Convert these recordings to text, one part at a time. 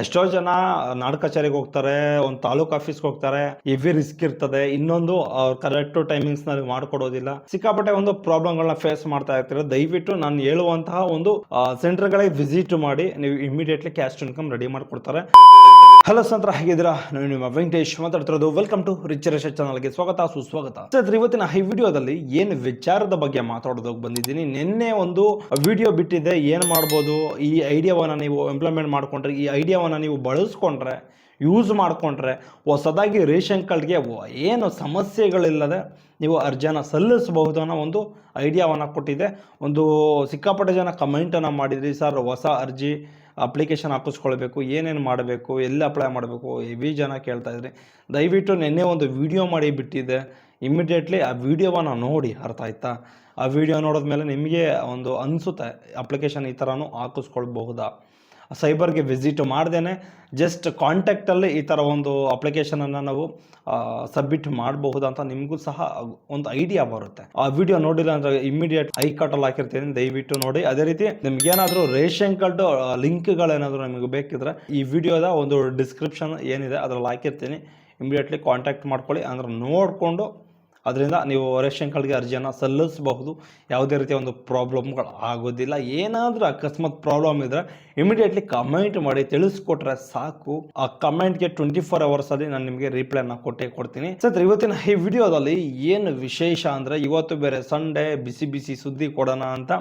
ಎಷ್ಟೋ ಜನ ನಾಡ ಕಚೇರಿಗೆ ಹೋಗ್ತಾರೆ, ಒಂದು ತಾಲೂಕ್ ಆಫೀಸ್ಗೆ ಹೋಗ್ತಾರೆ, ಹೆವಿ ರಿಸ್ಕ್ ಇರ್ತದೆ. ಇನ್ನೊಂದು ಕರೆಕ್ಟ್ ಟೈಮಿಂಗ್ಸ್ನಲ್ಲಿ ಮಾಡ್ಕೊಡೋದಿಲ್ಲ. ಸಿಕ್ಕಾಪಟ್ಟೆ ಒಂದು ಪ್ರಾಬ್ಲಮ್ಗಳನ್ನ ಫೇಸ್ ಮಾಡ್ತಾ ಇರ್ತೀರ. ದಯವಿಟ್ಟು ನಾನು ಹೇಳುವಂತಹ ಒಂದು ಸೆಂಟರ್ಗಳಿಗೆ ವಿಸಿಟ್ ಮಾಡಿ, ನೀವು ಇಮಿಡಿಯೇಟ್ಲಿ ಕ್ಯಾಶ್ ಇನ್ಕಮ್ ರೆಡಿ ಮಾಡ್ಕೊಡ್ತಾರೆ. ಹಲೋ ಸಂತ್ರ, ಹೇಗಿದ್ದೀರಾ? ನಾನು ನಿಮ್ಮ ವೆಂಕಟೇಶ್ ಮಾತಾಡ್ತಿರೋದು. ವೆಲ್ಕಮ್ ಟು ರಿಚ್ ರೇಷ ಚಾನಲ್ಗೆ ಸ್ವಾಗತ, ಸುಸ್ವಾಗತ. ಸರ್ ಇವತ್ತಿನ ಈ ವಿಡಿಯೋದಲ್ಲಿ ಏನು ವಿಚಾರದ ಬಗ್ಗೆ ಮಾತಾಡೋದಕ್ಕೆ ಬಂದಿದ್ದೀನಿ. ನಿನ್ನೆ ಒಂದು ವಿಡಿಯೋ ಬಿಟ್ಟಿದೆ. ಏನು ಮಾಡ್ಬೋದು? ಈ ಐಡಿಯಾವನ್ನು ನೀವು ಇಂಪ್ಲಿಮೆಂಟ್ ಮಾಡಿಕೊಂಡ್ರೆ, ಈ ಐಡಿಯಾವನ್ನು ನೀವು ಬಳಸ್ಕೊಂಡ್ರೆ ಯೂಸ್ ಮಾಡಿಕೊಂಡ್ರೆ, ಹೊಸದಾಗಿ ರೇಷನ್ ಕಾರ್ಡ್ಗೆ ಏನು ಸಮಸ್ಯೆಗಳಿಲ್ಲದೆ ನೀವು ಅರ್ಜಿಯನ್ನು ಸಲ್ಲಿಸಬಹುದು ಅನ್ನೋ ಒಂದು ಐಡಿಯಾವನ್ನು ಕೊಟ್ಟಿದೆ. ಒಂದು ಸಿಕ್ಕಾಪಟ್ಟೆ ಜನ ಕಮೆಂಟನ್ನು ಮಾಡಿದ್ರಿ. ಸರ್, ಹೊಸ ಅರ್ಜಿ ಅಪ್ಲಿಕೇಶನ್ ಹಾಕಿಸ್ಕೊಳ್ಬೇಕು, ಏನೇನು ಮಾಡಬೇಕು, ಎಲ್ಲಿ ಅಪ್ಲೈ ಮಾಡಬೇಕು, ಹೆವಿ ಜನ ಕೇಳ್ತಾ ಇದ್ರಿ. ದಯವಿಟ್ಟು ನಿನ್ನೆ ಒಂದು ವಿಡಿಯೋ ಮಾಡಿ ಬಿಟ್ಟಿದ್ದೆ. ಇಮ್ಮಿಡಿಯೇಟ್ಲಿ ಆ ವಿಡಿಯೋವನ್ನು ನೋಡಿ ಅರ್ಥ ಆಯ್ತಾ? ಆ ವಿಡಿಯೋ ನೋಡಿದ್ಮೇಲೆ ನಿಮಗೆ ಒಂದು ಅನಿಸುತ್ತೆ ಅಪ್ಲಿಕೇಶನ್ ಈ ಥರನೂ ಹಾಕಿಸ್ಕೊಳ್ಬಹುದಾ? ಸೈಬರ್ಗೆ ವಿಸಿಟ್ ಮಾಡ್ದೇನೆ. ಜಸ್ಟ್ ಕಾಂಟ್ಯಾಕ್ಟಲ್ಲಿ ಈ ಥರ ಒಂದು ಅಪ್ಲಿಕೇಶನನ್ನು ನಾವು ಸಬ್ಮಿಟ್ ಮಾಡಬಹುದು ಅಂತ ನಿಮಗೂ ಸಹ ಒಂದು ಐಡಿಯಾ ಬರುತ್ತೆ. ಆ ವಿಡಿಯೋ ನೋಡಿಲ್ಲ ಅಂದರೆ ಇಮಿಡಿಯೇಟ್ ಐ ಕಟಲ್ಲಿ ಹಾಕಿರ್ತೀನಿ. ದಯವಿಟ್ಟು ನೋಡಿ. ಅದೇ ರೀತಿ ನಿಮ್ಗೇನಾದರೂ ರೇಷನ್ ಕಾರ್ಡ್ ಲಿಂಕ್ಗಳೇನಾದರೂ ನಿಮಗೆ ಬೇಕಿದ್ರೆ ಈ ವಿಡಿಯೋದ ಒಂದು ಡಿಸ್ಕ್ರಿಪ್ಷನ್ ಏನಿದೆ ಅದರಲ್ಲಿ ಹಾಕಿರ್ತೀನಿ. ಇಮಿಡಿಯೇಟ್ಲಿ ಕಾಂಟ್ಯಾಕ್ಟ್ ಮಾಡ್ಕೊಳ್ಳಿ. ಅಂದ್ರೆ ನೋಡಿಕೊಂಡು ಅದರಿಂದ ನೀವು ರೇಷನ್ ಅರ್ಜಿಯನ್ನು ಸಲ್ಲಿಸಬಹುದು. ಯಾವುದೇ ರೀತಿಯ ಒಂದು ಪ್ರಾಬ್ಲಮ್ಗಳು ಆಗೋದಿಲ್ಲ. ಏನಾದರೂ ಅಕಸ್ಮಾತ್ ಪ್ರಾಬ್ಲಮ್ ಇದ್ರೆ ಇಮಿಡಿಯೇಟ್ಲಿ ಕಮೆಂಟ್ ಮಾಡಿ, ತಿಳಿಸ್ಕೊಟ್ರೆ ಸಾಕು. ಆ ಕಮೆಂಟ್ಗೆ ಟ್ವೆಂಟಿ ಫೋರ್ ಅವರ್ಸಲ್ಲಿ ನಾನು ನಿಮಗೆ ರಿಪ್ಲೈನ ಕೊಟ್ಟೇ ಕೊಡ್ತೀನಿ. ಸರ್ ಇವತ್ತಿನ ಈ ವಿಡಿಯೋದಲ್ಲಿ ಏನು ವಿಶೇಷ ಅಂದರೆ ಇವತ್ತು ಬೇರೆ ಸಂಡೇ ಬಿಸಿ ಬಿಸಿ ಸುದ್ದಿ ಕೊಡೋಣ ಅಂತ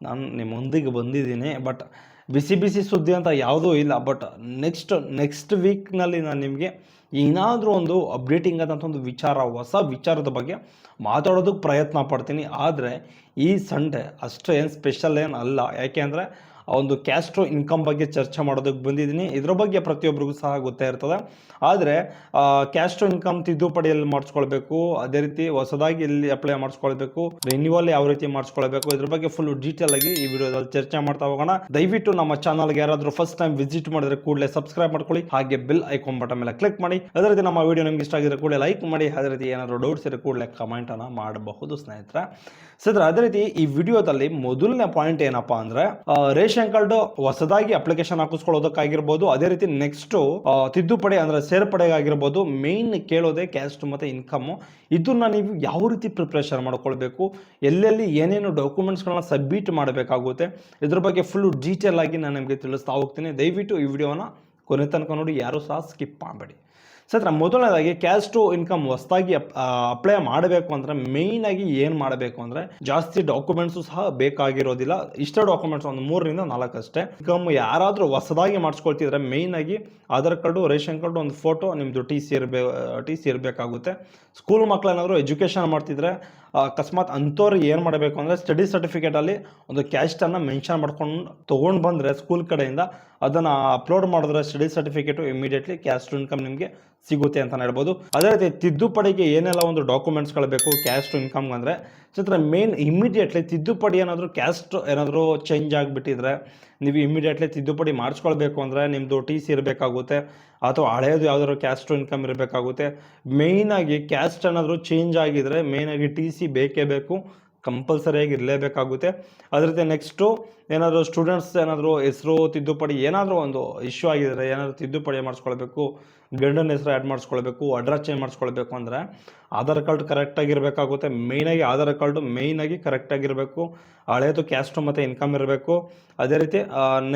ನಾನು ನಿಮ್ಮೊಂದಿಗೆ ಬಂದಿದ್ದೀನಿ. ಬಟ್ ಬಿಸಿ ಬಿಸಿ ಸುದ್ದಿ ಅಂತ ಯಾವುದೂ ಇಲ್ಲ ಬಟ್ ನೆಕ್ಸ್ಟ್ ನೆಕ್ಸ್ಟ್ ವೀಕ್ನಲ್ಲಿ ನಾನು ನಿಮಗೆ ಏನಾದರೂ ಒಂದು ಅಪ್ಡೇಟಿಂಗ್ ಆದಂಥ ಒಂದು ವಿಚಾರ, ಹೊಸ ವಿಚಾರದ ಬಗ್ಗೆ ಮಾತಾಡೋದಕ್ಕೆ ಪ್ರಯತ್ನ ಪಡ್ತೀನಿ. ಆದರೆ ಈ ಸಂಡೇ ಅಷ್ಟು ಏನು ಸ್ಪೆಷಲ್ ಏನು ಅಲ್ಲ. ಯಾಕೆ ಅಂದರೆ ಒಂದು ಕ್ಯಾಸ್ಟ್ರೋ ಇನ್ಕಮ್ ಬಗ್ಗೆ ಚರ್ಚೆ ಮಾಡೋದಕ್ಕೆ ಬಂದಿದ್ದೀನಿ. ಇದ್ರ ಬಗ್ಗೆ ಪ್ರತಿಯೊಬ್ಬರಿಗೂ ಸಹ ಗೊತ್ತೇ ಇರ್ತದೆ. ಆದರೆ ಕ್ಯಾಸ್ಟ್ರೋ ಇನ್ಕಮ್ ತಿದ್ದುಪಡಿಯಲ್ಲಿ ಮಾಡಿಸ್ಕೊಳ್ಬೇಕು. ಅದೇ ರೀತಿ ಹೊಸದಾಗಿ ಇಲ್ಲಿ ಅಪ್ಲೈ ಮಾಡಿಸ್ಕೊಳ್ಬೇಕು. ರಿನ್ಯೂವಲ್ ಯಾವ ರೀತಿ ಮಾಡಿಸ್ಕೊಳ್ಬೇಕು. ಇದ್ರ ಬಗ್ಗೆ ಫುಲ್ ಡೀಟೇಲ್ ಆಗಿ ಈ ವಿಡಿಯೋದಲ್ಲಿ ಚರ್ಚೆ ಮಾಡ್ತಾ ಹೋಗೋಣ. ದಯವಿಟ್ಟು ನಮ್ಮ ಚಾನಲ್ಗೆ ಯಾರಾದರೂ ಫಸ್ಟ್ ಟೈಮ್ ವಿಸಿಟ್ ಮಾಡಿದ್ರೆ ಕೂಡಲೇ ಸಬ್ಸ್ಕ್ರೈಬ್ ಮಾಡ್ಕೊಳ್ಳಿ. ಹಾಗೆ ಬಿಲ್ ಐಕಾನ್ ಬಟನ್ ಮೇಲೆ ಕ್ಲಿಕ್ ಮಾಡಿ. ಅದೇ ರೀತಿ ನಮ್ಮ ವಿಡಿಯೋ ನಿಮ್ಗೆ ಇಷ್ಟ ಆಗಿದ್ರೆ ಕೂಡಲೇ ಲೈಕ್ ಮಾಡಿ. ಅದೇ ರೀತಿ ಏನಾದರೂ ಡೌಟ್ಸ್ ಇದ್ರೆ ಕೂಡಲೇ ಕಮೆಂಟನ್ನು ಮಾಡಬಹುದು ಸ್ನೇಹಿತರ. ಸದ್ರ ಅದೇ ರೀತಿ ಈ ವಿಡಿಯೋದಲ್ಲಿ ಮೊದಲನೇ ಪಾಯಿಂಟ್ ಏನಪ್ಪಾ ಅಂದ್ರೆ ಆ, ರೇಷನ್ ಕಾರ್ಡ್ ಹೊಸದಾಗಿ ಅಪ್ಲಿಕೇಶನ್ ಹಾಕಿಸ್ಕೊಳ್ಳೋದಕ್ಕಾಗಿರ್ಬೋದು. ಅದೇ ರೀತಿ ನೆಕ್ಸ್ಟ್ ತಿದ್ದುಪಡಿ ಅಂದ್ರೆ ಸೇರ್ಪಡೆಗಾಗಿರ್ಬೋದು. ಮೇನ್ ಕೇಳೋದೆ ಕ್ಯಾಸ್ಟ್ ಮತ್ತೆ ಇನ್ಕಮ್ ಇದನ್ನ ನೀವು ಯಾವ ರೀತಿ ಪ್ರಿಪ್ರೇಷನ್ ಮಾಡ್ಕೊಳ್ಬೇಕು? ಎಲ್ಲೆಲ್ಲಿ ಏನೇನು ಡಾಕ್ಯುಮೆಂಟ್ಸ್ಗಳನ್ನ ಸಬ್ಮಿಟ್ ಮಾಡಬೇಕಾಗುತ್ತೆ? ಇದ್ರ ಬಗ್ಗೆ ಫುಲ್ ಡೀಟೇಲ್ ಆಗಿ ನಾನು ನಿಮಗೆ ತಿಳಿಸ್ತಾ ಹೋಗ್ತೀನಿ. ದಯವಿಟ್ಟು ಈ ವಿಡಿಯೋನ ಕೊನೆ ತನಕ ನೋಡಿ. ಯಾರೂ ಸಹ ಸ್ಕಿಪ್ ಮಾಡಬೇಡಿ. ಸತ್ರ ಮೊದಲನೇದಾಗಿ ಕ್ಯಾಶ್ ಟು ಇನ್ಕಮ್ ಹೊಸದಾಗಿ ಅಪ್ಲೈ ಮಾಡಬೇಕು ಅಂದರೆ ಮೇಯ್ನಾಗಿ ಏನು ಮಾಡಬೇಕು ಅಂದರೆ ಜಾಸ್ತಿ ಡಾಕ್ಯುಮೆಂಟ್ಸು ಸಹ ಬೇಕಾಗಿರೋದಿಲ್ಲ. ಇಷ್ಟ ಡಾಕ್ಯುಮೆಂಟ್ಸ್ ಒಂದು ಮೂರರಿಂದ ನಾಲ್ಕು ಅಷ್ಟೇ. ಇನ್ಕಮ್ ಯಾರಾದರೂ ಹೊಸದಾಗಿ ಮಾಡಿಸ್ಕೊಳ್ತಿದ್ರೆ ಮೇಯ್ನಾಗಿ ಆಧಾರ್ ಕಾರ್ಡು, ರೇಷನ್ ಕಾರ್ಡು ಒಂದು ಫೋಟೋ ನಿಮ್ಮದು ಟಿ ಸಿ ಇರಬೇ ಟಿ ಸಿ ಇರಬೇಕಾಗುತ್ತೆ. ಸ್ಕೂಲ್ ಮಕ್ಕಳೇನಾದರೂ ಎಜುಕೇಷನ್ ಮಾಡ್ತಿದ್ರೆ ಅಕಸ್ಮಾತ್ ಅಂಥವ್ರು ಏನು ಮಾಡಬೇಕು ಅಂದರೆ ಸ್ಟಡಿ ಸರ್ಟಿಫಿಕೇಟಲ್ಲಿ ಒಂದು ಕ್ಯಾಸ್ಟನ್ನು ಮೆನ್ಷನ್ ಮಾಡ್ಕೊಂಡು ತೊಗೊಂಡು ಬಂದರೆ ಸ್ಕೂಲ್ ಕಡೆಯಿಂದ ಅದನ್ನು ಅಪ್ಲೋಡ್ ಮಾಡಿದ್ರೆ study certificate immediately caste income ನಿಮಗೆ ಸಿಗುತ್ತೆ ಅಂತ ಹೇಳ್ಬೋದು. ಅದೇ ರೀತಿ ತಿದ್ದುಪಡಿಗೆ ಏನೆಲ್ಲ ಒಂದು ಡಾಕ್ಯುಮೆಂಟ್ಸ್ಗಳು ಬೇಕು ಕ್ಯಾಸ್ಟ್ ಇನ್ಕಮ್ ಅಂದರೆ ಚಿತ್ರ ಮೇನ್ ಇಮಿಡಿಯೇಟ್ಲಿ ತಿದ್ದುಪಡಿ ಏನಾದರೂ ಕ್ಯಾಸ್ಟ್ ಏನಾದರೂ ಚೇಂಜ್ ಆಗಿಬಿಟ್ಟಿದ್ರೆ ನೀವು ಇಮಿಡಿಯೇಟ್ಲಿ ತಿದ್ದುಪಡಿ ಮಾಡಿಸ್ಕೊಳ್ಬೇಕು ಅಂದರೆ ನಿಮ್ಮದು ಟಿ ಸಿ ಇರಬೇಕಾಗುತ್ತೆ, ಅಥವಾ ಹಳೆಯದು ಯಾವ್ದಾದ್ರು ಕ್ಯಾಸ್ಟ್ ಇನ್ಕಮ್ ಇರಬೇಕಾಗುತ್ತೆ. ಮೇಯ್ನಾಗಿ ಕ್ಯಾಸ್ಟ್ ಏನಾದರೂ ಚೇಂಜ್ ಆಗಿದ್ರೆ ಮೇಯ್ನಾಗಿ ಟಿ ಸಿ ಬೇಕೇ ಬೇಕು. ಕಂಪಲ್ಸರಿಯಾಗಿ ಇರಲೇಬೇಕಾಗುತ್ತೆ. ಅದೇ ರೀತಿ ನೆಕ್ಸ್ಟು ಏನಾದರೂ ಸ್ಟೂಡೆಂಟ್ಸ್ ಏನಾದರೂ ಹೆಸರು, ತಿದ್ದುಪಡಿ ಏನಾದರೂ ಒಂದು ಇಶ್ಯೂ ಆಗಿದ್ರೆ ಏನಾದರೂ ತಿದ್ದುಪಡಿ ಮಾಡಿಸ್ಕೊಳ್ಬೇಕು, ಗಂಡನ ಹೆಸರು ಆ್ಯಡ್ ಮಾಡಿಸ್ಕೊಳ್ಬೇಕು ಅಡ್ರೆಸ್ ಚೇಂಜ್ ಮಾಡಿಸ್ಕೊಳ್ಬೇಕು ಅಂದರೆ ಆಧಾರ್ ಕಾರ್ಡ್ ಕರೆಕ್ಟಾಗಿರಬೇಕಾಗುತ್ತೆ ಮೇಯ್ನಾಗಿ ಆಧಾರ್ ಕಾರ್ಡು ಮೇಯ್ನಾಗಿ ಕರೆಕ್ಟಾಗಿರಬೇಕು ಹಳೆಯದು ಕ್ಯಾಸ್ಟು ಮತ್ತು ಇನ್ಕಮ್ ಇರಬೇಕು. ಅದೇ ರೀತಿ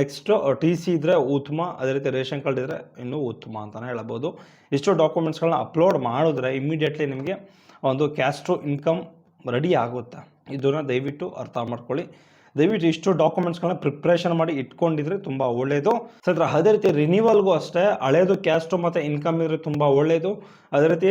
ನೆಕ್ಸ್ಟು ಟಿ ಸಿ ಇದ್ದರೆ ಉತ್ತಮ, ಅದೇ ರೀತಿ ರೇಷನ್ ಕಾರ್ಡ್ ಇದ್ದರೆ ಇನ್ನೂ ಉತ್ತಮ ಅಂತಲೇ ಹೇಳ್ಬೋದು. ಇಷ್ಟು ಡಾಕ್ಯುಮೆಂಟ್ಸ್ಗಳನ್ನ ಅಪ್ಲೋಡ್ ಮಾಡಿದ್ರೆ ಇಮ್ಮಿಡಿಯೇಟ್ಲಿ ನಿಮಗೆ ಒಂದು ಕ್ಯಾಸ್ಟು ಇನ್ಕಮ್ ರೆಡಿ ಆಗುತ್ತೆ. ಇದನ್ನು ದಯವಿಟ್ಟು ಅರ್ಥ ಮಾಡ್ಕೊಳ್ಳಿ. ದಯವಿಟ್ಟು ಇಷ್ಟು ಡಾಕ್ಯುಮೆಂಟ್ಸ್ಗಳನ್ನ ಪ್ರಿಪ್ರೇಷನ್ ಮಾಡಿ ಇಟ್ಕೊಂಡಿದ್ರೆ ತುಂಬ ಒಳ್ಳೆಯದು ಸತ್ರ ಅದೇ ರೀತಿ ರಿನ್ಯೂವಲ್ಗೂ ಅಷ್ಟೇ, ಹಳೇದು ಕ್ಯಾಸ್ಟು ಮತ್ತು ಇನ್ಕಮ್ ಇದ್ರೆ ತುಂಬ ಒಳ್ಳೆಯದು ಅದೇ ರೀತಿ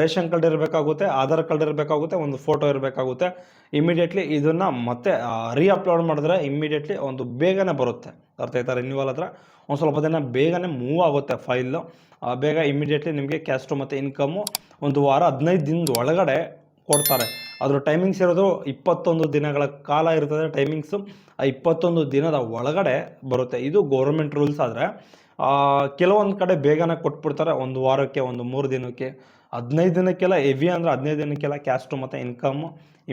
ರೇಷನ್ ಕಾರ್ಡ್ ಇರಬೇಕಾಗುತ್ತೆ, ಆಧಾರ್ ಕಾರ್ಡ್ ಇರಬೇಕಾಗುತ್ತೆ, ಒಂದು ಫೋಟೋ ಇರಬೇಕಾಗುತ್ತೆ. ಇಮಿಡಿಯೇಟ್ಲಿ ಇದನ್ನು ಮತ್ತೆ ರೀಅಪ್ಲೋಡ್ ಮಾಡಿದ್ರೆ ಇಮಿಡಿಯೇಟ್ಲಿ ಒಂದು ಬೇಗನೆ ಬರುತ್ತೆ. ಅರ್ಥ ಆಯ್ತಾ? ರಿನ್ಯೂವಲ್ ಹತ್ರ ಒಂದು ಸ್ವಲ್ಪ ದಿನ ಬೇಗನೆ ಮೂವ್ ಆಗುತ್ತೆ ಫೈಲು ಬೇಗ ಇಮಿಡಿಯೇಟ್ಲಿ ನಿಮಗೆ ಕ್ಯಾಸ್ಟು ಮತ್ತು ಇನ್ಕಮ್ಮು ಒಂದು ವಾರ ಹದಿನೈದು ದಿನದ ಒಳಗಡೆ ಕೊಡ್ತಾರೆ. ಅದ್ರ ಟೈಮಿಂಗ್ಸ್ ಇರೋದು ಇಪ್ಪತ್ತೊಂದು ದಿನಗಳ ಕಾಲ ಇರ್ತದೆ ಟೈಮಿಂಗ್ಸು ಆ ಇಪ್ಪತ್ತೊಂದು ದಿನದ ಒಳಗಡೆ ಬರುತ್ತೆ. ಇದು ಗೌರ್ಮೆಂಟ್ ರೂಲ್ಸ್ ಆದರೆ ಕೆಲವೊಂದು ಕಡೆ ಬೇಗನೆ ಕೊಟ್ಬಿಡ್ತಾರೆ. ಒಂದು ವಾರಕ್ಕೆ, ಒಂದು ಮೂರು ದಿನಕ್ಕೆ. ಹದಿನೈದು ದಿನಕ್ಕೆಲ್ಲ ಹೆವಿ ಅಂದರೆ ಹದಿನೈದು ದಿನಕ್ಕೆಲ್ಲ ಕ್ಯಾಸ್ಟು ಮತ್ತು ಇನ್ಕಮ್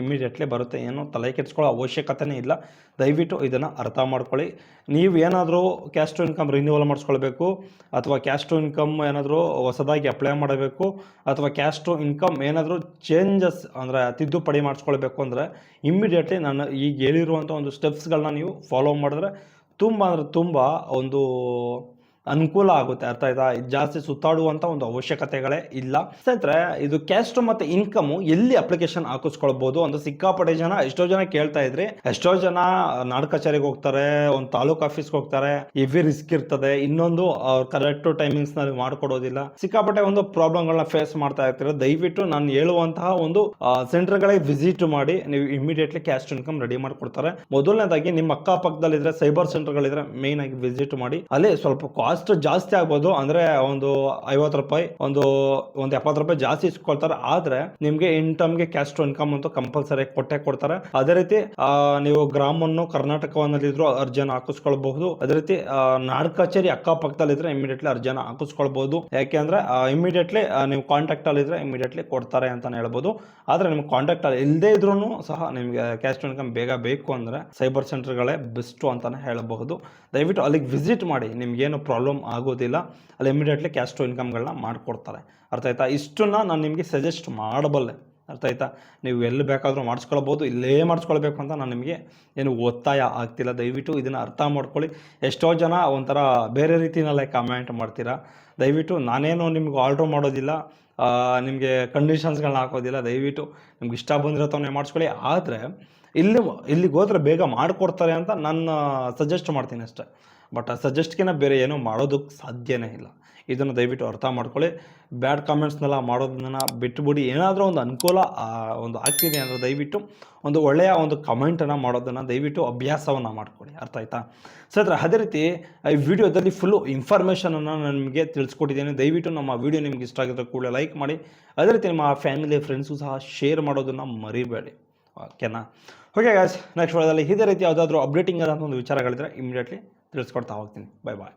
ಇಮ್ಮಿಡಿಯೇಟ್ಲಿ ಬರುತ್ತೆ. ಏನು ತಲೆ ಕೆಡಿಸ್ಕೊಳ್ಳೋ ಅವಶ್ಯಕತೆನೇ ಇಲ್ಲ. ದಯವಿಟ್ಟು ಇದನ್ನು ಅರ್ಥ ಮಾಡ್ಕೊಳ್ಳಿ. ನೀವು ಏನಾದರೂ ಕ್ಯಾಸ್ಟು ಇನ್ಕಮ್ ರಿನ್ಯೂವಲ್ ಮಾಡಿಸ್ಕೊಳ್ಬೇಕು, ಅಥವಾ ಕ್ಯಾಸ್ಟು ಇನ್ಕಮ್ ಏನಾದರೂ ಹೊಸದಾಗಿ ಅಪ್ಲೈ ಮಾಡಬೇಕು, ಅಥವಾ ಕ್ಯಾಸ್ಟು ಇನ್ಕಮ್ ಏನಾದರೂ ಚೇಂಜಸ್ ಅಂದರೆ ತಿದ್ದುಪಡಿ ಮಾಡಿಸ್ಕೊಳ್ಬೇಕು ಅಂದರೆ ಇಮ್ಮಿಡಿಯೇಟ್ಲಿ ನಾನು ಈಗ ಹೇಳಿರುವಂಥ ಒಂದು ಸ್ಟೆಪ್ಸ್ಗಳನ್ನ ನೀವು ಫಾಲೋ ಮಾಡಿದ್ರೆ ತುಂಬ ಅಂದರೆ ತುಂಬ ಒಂದು ಅನುಕೂಲ ಆಗುತ್ತೆ, ಅರ್ಥ ಆಯ್ತಾ? ಜಾಸ್ತಿ ಸುತ್ತಾಡುವಂತ ಒಂದು ಅವಶ್ಯಕತೆಗಳೇ ಇಲ್ಲ. ಸ್ನೇಹಿತರೆ, ಇದು ಕ್ಯಾಸ್ಟ್ ಮತ್ತೆ ಇನ್ಕಮ್ ಎಲ್ಲಿ ಅಪ್ಲಿಕೇಶನ್ ಹಾಕಿಸ್ಕೊಳ್ಬಹುದು ಅಂತ ಸಿಕ್ಕಾಪಟ್ಟೆ ಜನ ಎಷ್ಟೋ ಜನ ಕೇಳ್ತಾ ಇದ್ರಿ, ಎಷ್ಟೋ ಜನ ನಾಡ್ ಕಚೇರಿಗೆ ಹೋಗ್ತಾರೆ, ಒಂದು ತಾಲೂಕ್ ಆಫೀಸ್ಗೆ ಹೋಗ್ತಾರೆ ಹೆವಿ ರಿಸ್ಕ್ ಇರ್ತದೆ, ಇನ್ನೊಂದು ಕರೆಕ್ಟ್ ಟೈಮಿಂಗ್ಸ್ನಲ್ಲಿ ಮಾಡ್ಕೊಡೋದಿಲ್ಲ. ಸಿಕ್ಕಾಪಟ್ಟೆ ಒಂದು ಪ್ರಾಬ್ಲಮ್ ಗಳನ್ನ ಫೇಸ್ ಮಾಡ್ತಾ ಇರ್ತೀರ, ದಯವಿಟ್ಟು ನಾನು ಹೇಳುವಂತಹ ಒಂದು ಸೆಂಟರ್ ಗಳಿಗೆ ವಿಸಿಟ್ ಮಾಡಿ, ನೀವು ಇಮಿಡಿಯೇಟ್ಲಿ ಕ್ಯಾಸ್ಟ್ ಇನ್ಕಮ್ ರೆಡಿ ಮಾಡ್ಕೊಡ್ತಾರೆ. ಮೊದಲನೇದಾಗಿ ನಿಮ್ಮ ಅಕ್ಕಪಕ್ಕದಲ್ಲಿದ್ರೆ ಸೈಬರ್ ಸೆಂಟರ್ ಗಳಿದ್ರೆ ಮೇನ್ ಆಗಿ ವಿಸಿಟ್ ಮಾಡಿ, ಅಲ್ಲಿ ಸ್ವಲ್ಪ ಕಾಸ್ಟ್ ಜಾಸ್ತಿ ಆಗ್ಬೋದು. ಅಂದ್ರೆ ಒಂದು ಐವತ್ತು ರೂಪಾಯಿ, ಒಂದು ಒಂದು ಎಪ್ಪತ್ತು ರೂಪಾಯಿ ಜಾಸ್ತಿ ಇಸ್ಕೊಳ್ತಾರೆ. ಆದ್ರೆ ನಿಮ್ಗೆ ಇನ್ ಟರ್ಮ್ಗೆ ಕ್ಯಾಸ್ಟ್ ಇನ್ಕಮ್ ಅಂತ ಕಂಪಲ್ಸರಿ ಕೊಟ್ಟೆ ಕೊಡ್ತಾರೆ. ಅದೇ ರೀತಿ ನೀವು ಗ್ರಾಮವನ್ನು ಕರ್ನಾಟಕವನ್ನಲ್ಲಿದ್ರು ಅರ್ಜಿಯನ್ನು ಹಾಕಿಸ್ಕೊಳ್ಬಹುದು. ಅದೇ ರೀತಿ ನಾಡ್ ಕಚೇರಿ ಅಕ್ಕಪಕ್ಕದಲ್ಲಿದ್ರೆ ಇಮಿಡಿಯೇಟ್ಲಿ ಅರ್ಜಿಯನ್ನು ಹಾಕಿಸ್ಕೊಳ್ಬಹುದು. ಯಾಕೆಂದ್ರೆ ಇಮಿಡಿಯೇಟ್ಲಿ ನೀವು ಕಾಂಟ್ಯಾಕ್ಟ್ ಅಲ್ಲಿ ಇದ್ರೆ ಇಮಿಡಿಯೇಟ್ಲಿ ಕೊಡ್ತಾರೆ ಅಂತಾನೆ ಹೇಳ್ಬೋದು. ಆದ್ರೆ ನಿಮ್ಗೆ ಕಾಂಟ್ಯಾಕ್ಟ್ ಅಲ್ಲಿ ಇಲ್ಲದೆ ಇದ್ರೂ ಸಹ ನಿಮ್ಗೆ ಕ್ಯಾಸ್ಟ್ ಇನ್ಕಮ್ ಬೇಗ ಬೇಕು ಅಂದ್ರೆ ಸೈಬರ್ ಸೆಂಟರ್ಗಳೇ ಬೆಸ್ಟು ಅಂತಾನೆ ಹೇಳಬಹುದು. ದಯವಿಟ್ಟು ಅಲ್ಲಿಗೆ ವಿಸಿಟ್ ಮಾಡಿ. ನಿಮ್ಗೇನು ಪ್ರಾಬ್ಲಮ್ ಆಗೋದಿಲ್ಲ, ಅಲ್ಲಿ ಇಮಿಡಿಯೇಟ್ಲಿ ಕ್ಯಾಸ್ಟ್ ಇನ್ಕಮ್ಗಳನ್ನ ಮಾಡಿಕೊಡ್ತಾರೆ. ಅರ್ಥ ಆಯ್ತಾ? ಇಷ್ಟನ್ನ ನಾನು ನಿಮಗೆ ಸಜೆಸ್ಟ್ ಮಾಡಬಲ್ಲೆ. ಅರ್ಥ ಆಯ್ತಾ? ನೀವು ಎಲ್ಲಿ ಬೇಕಾದರೂ ಮಾಡಿಸ್ಕೊಳ್ಬೋದು, ಇಲ್ಲೇ ಮಾಡಿಸ್ಕೊಳ್ಬೇಕು ಅಂತ ನಾನು ನಿಮಗೆ ಏನು ಒತ್ತಾಯ ಆಗ್ತಿಲ್ಲ. ದಯವಿಟ್ಟು ಇದನ್ನು ಅರ್ಥ ಮಾಡ್ಕೊಳ್ಳಿ. ಎಷ್ಟೋ ಜನ ಒಂಥರ ಬೇರೆ ರೀತಿಯಲ್ಲೇ ಕಮೆಂಟ್ ಮಾಡ್ತೀರಾ? ದಯವಿಟ್ಟು ನಾನೇನು ನಿಮ್ಗೆ ಆರ್ಡ್ರ್ ಮಾಡೋದಿಲ್ಲ ನಿಮಗೆ ಕಂಡೀಷನ್ಸ್ಗಳನ್ನ ಹಾಕೋದಿಲ್ಲ. ದಯವಿಟ್ಟು ನಿಮ್ಗೆ ಇಷ್ಟ ಬಂದಿರೋ ಮಾಡಿಸ್ಕೊಳ್ಳಿ. ಆದರೆ, ಇಲ್ಲಿ, ಇಲ್ಲಿಗೆ ಹೋದ್ರೆ ಬೇಗ ಮಾಡಿಕೊಡ್ತಾರೆ ಅಂತ ನಾನು ಸಜೆಸ್ಟ್ ಮಾಡ್ತೀನಿ ಅಷ್ಟೇ. ಬಟ್ ಆ ಸಜೆಸ್ಟ್ಗಿನ ಬೇರೆ ಏನೂ ಮಾಡೋದಕ್ಕೆ ಸಾಧ್ಯನೇ ಇಲ್ಲ. ಇದನ್ನು ದಯವಿಟ್ಟು ಅರ್ಥ ಮಾಡ್ಕೊಳ್ಳಿ. ಬ್ಯಾಡ್ ಕಾಮೆಂಟ್ಸ್ನೆಲ್ಲ ಮಾಡೋದನ್ನ ಬಿಟ್ಟುಬಿಡಿ ಏನಾದರೂ ಒಂದು ಅನುಕೂಲ ಒಂದು ಆಗ್ತಿದೆ ಅಂದರೆ ದಯವಿಟ್ಟು ಒಂದು ಒಳ್ಳೆಯ ಒಂದು ಕಮೆಂಟನ್ನು ಮಾಡೋದನ್ನು ದಯವಿಟ್ಟು ಅಭ್ಯಾಸವನ್ನು ಮಾಡ್ಕೊಳ್ಳಿ. ಅರ್ಥ ಆಯ್ತಾ? ಸರ್ ಅದೇ ರೀತಿ ಈ ವಿಡಿಯೋದಲ್ಲಿ ಫುಲ್ಲು ಇನ್ಫಾರ್ಮೇಷನನ್ನು ನಾನು ನಿಮಗೆ ತಿಳಿಸ್ಕೊಟ್ಟಿದ್ದೇನೆ. ದಯವಿಟ್ಟು ನಮ್ಮ ವಿಡಿಯೋ ನಿಮ್ಗೆ ಇಷ್ಟ ಆಗಿದ್ರೆ ಕೂಡಲೇ ಲೈಕ್ ಮಾಡಿ. ಅದೇ ರೀತಿ ನಿಮ್ಮ ಫ್ಯಾಮಿಲಿ ಫ್ರೆಂಡ್ಸು ಸಹ ಶೇರ್ ಮಾಡೋದನ್ನು ಮರಿಬೇಡಿ. ಓಕೆನಾ ಓಕೆ ಗಾಯ್ಸ್ ನೆಕ್ಸ್ಟ್ ವಿಡಿಯೋದಲ್ಲಿ ಇದೇ ರೀತಿ ಯಾವುದಾದ್ರೂ ಅಪ್ಡೇಟಿಂಗ್ ಆದಂಥ ಒಂದು ವಿಚಾರಗಳಿದ್ರೆ ಇಮಿಡಿಯೇಟ್ಲಿ తెలుసుకోవడం అవుతుంది బాయ్ బాయ్.